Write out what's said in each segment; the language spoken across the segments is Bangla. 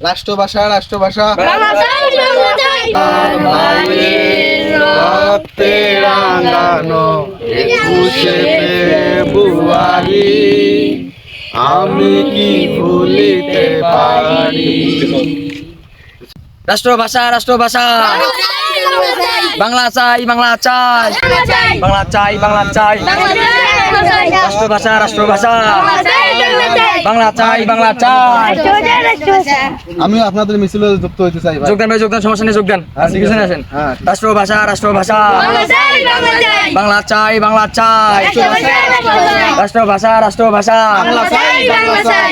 রাষ্ট্রভাষা রাষ্ট্রভাষা। রক্তে রাঙানো একুশে ফেব্রুয়ারি। আমি কি ভুলিতে পারি? রাষ্ট্রভাষা রাষ্ট্রভাষা। বাংলা চাই বাংলা চাই। বাংলা চাই বাংলা চাই। রাষ্ট্রভাষা রাষ্ট্রভাষা। বাংলা চাই বাংলা চাই। আমি আপনাদের মিছিলে যুক্ত হইতে চাই যোগদান ভাই যোগদান সমস্যা নেই যোগদান হ্যাঁ, পিছনে আছে। আসেন। হ্যাঁ। রাষ্ট্রভাষা রাষ্ট্রভাষা। বাংলা চাই বাংলা চাই। রাষ্ট্রভাষা রাষ্ট্রভাষা।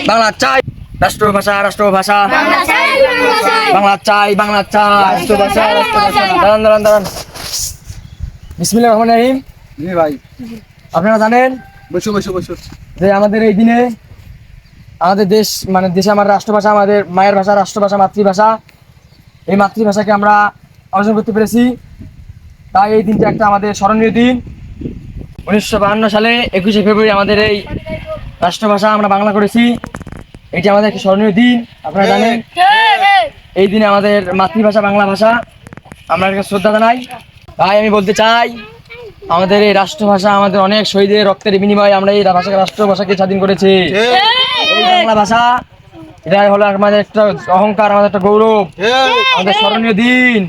বাংলা চাই রাষ্ট্রভাষা রাষ্ট্রভাষা। বাংলা চাই বাংলা চাই। রাষ্ট্রভাষা রাষ্ট্রভাষা। দাঁড়ান দাঁড়ান দাঁড়ান বিসমিল্লাহ রহমান রহিম। জি ভাই। আপনারা জানেন বসো বসো বসো। যে আমাদের এই দিনে আমাদের দেশ মানে দেশে আমার রাষ্ট্রভাষা আমাদের মায়ের ভাষা রাষ্ট্রভাষা মাতৃভাষা। এই মাতৃভাষাকে আমরা অর্জন করতে পেরেছি। তাই এই দিনটা একটা আমাদের স্মরণীয় দিন। উনিশশো বাহান্ন সালে একুশে ফেব্রুয়ারি আমাদের এই রাষ্ট্রভাষা আমরা বাংলা করেছি। এটি আমাদের একটি স্মরণীয় দিন আপনারা জানেন। এই দিনে আমাদের মাতৃভাষা বাংলা ভাষা আমরা এটাকে শ্রদ্ধা জানাই। তাই আমি বলতে চাই আমাদের এই রাষ্ট্রভাষা আমাদের অনেক শহীদের রক্তের বিনিময়ে আমরা এই ভাষাকে রাষ্ট্রভাষাকে স্বাধীন করেছি। এই বাংলা ভাষা এটাই হলো আমাদের একটা অহংকার আমাদের একটা গৌরব। আমাদের স্মরণীয় দিন।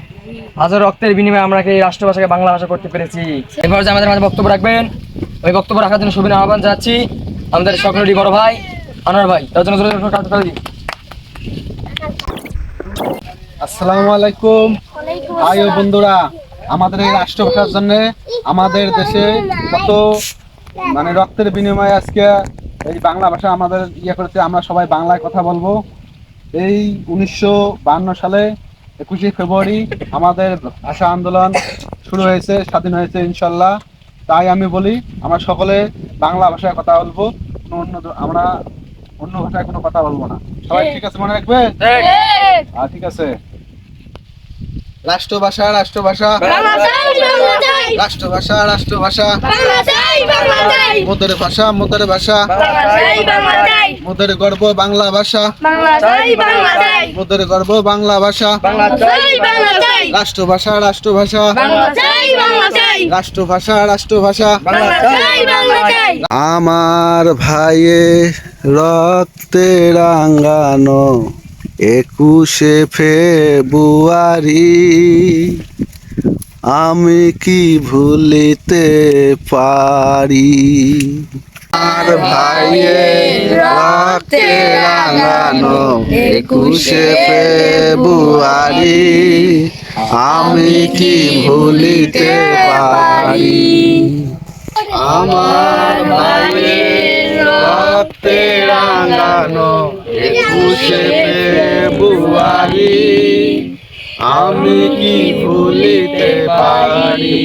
হাজার রক্তের বিনিময়ে আমরা এই রাষ্ট্রভাষাকে বাংলা ভাষা করতে পেরেছি? এরপর যে আমাদের মাঝে বক্তব্য রাখবেন ওই বক্তব্য রাখার জন্য সুবিধা আহ্বান জানাচ্ছি আমাদের সকলেরই বড় ভাই আনোয়ার ভাই। তার জন্য। আসসালামু আলাইকুম। ভাই ও বন্ধুরা আমাদের এই রাষ্ট্রভাষার জন্য আমাদের দেশে কত মানে রক্তের বিনিময়ে আজকে এই বাংলা ভাষা আমাদের ইয়ে করেছে আমরা সবাই বাংলায় কথা বলব। এই উনিশশো সালে একুশে ফেব্রুয়ারি আমাদের ভাষা আন্দোলন শুরু হয়েছে স্বাধীন হয়েছে ইনশাল্লাহ। তাই আমি বলি আমরা সকলে বাংলা ভাষায় কথা বলব। কোনো অন্য আমরা অন্য ভাষায় কোনো কথা বলব না। সবাই ঠিক। আছে মনে রাখবে? হ্যাঁ ঠিক আছে। রাষ্ট্রভাষা রাষ্ট্রভাষা। রাষ্ট্রভাষা রাষ্ট্রভাষা। মোদের ভাষা মোদের ভাষা। মোদের গর্ব বাংলা ভাষা। মোদের গর্ব বাংলা ভাষা। রাষ্ট্রভাষা রাষ্ট্রভাষা। রাষ্ট্রভাষা রাষ্ট্রভাষা। আমার ভাইয়ে রক্তে রাঙ্গানো একুশে ফেব্রুয়ারি। আমি কি ভুলিতে পারি? আর ভাইয়ে রক্তে রাঙানো একুশে ফেব্রুয়ারি, আমি কি ভুলিতে পারি? আমার ভাইয়ের রক্তে রাঙানো একুশে ফেব্রুয়ারি আমি কি ভুলিতে পারি?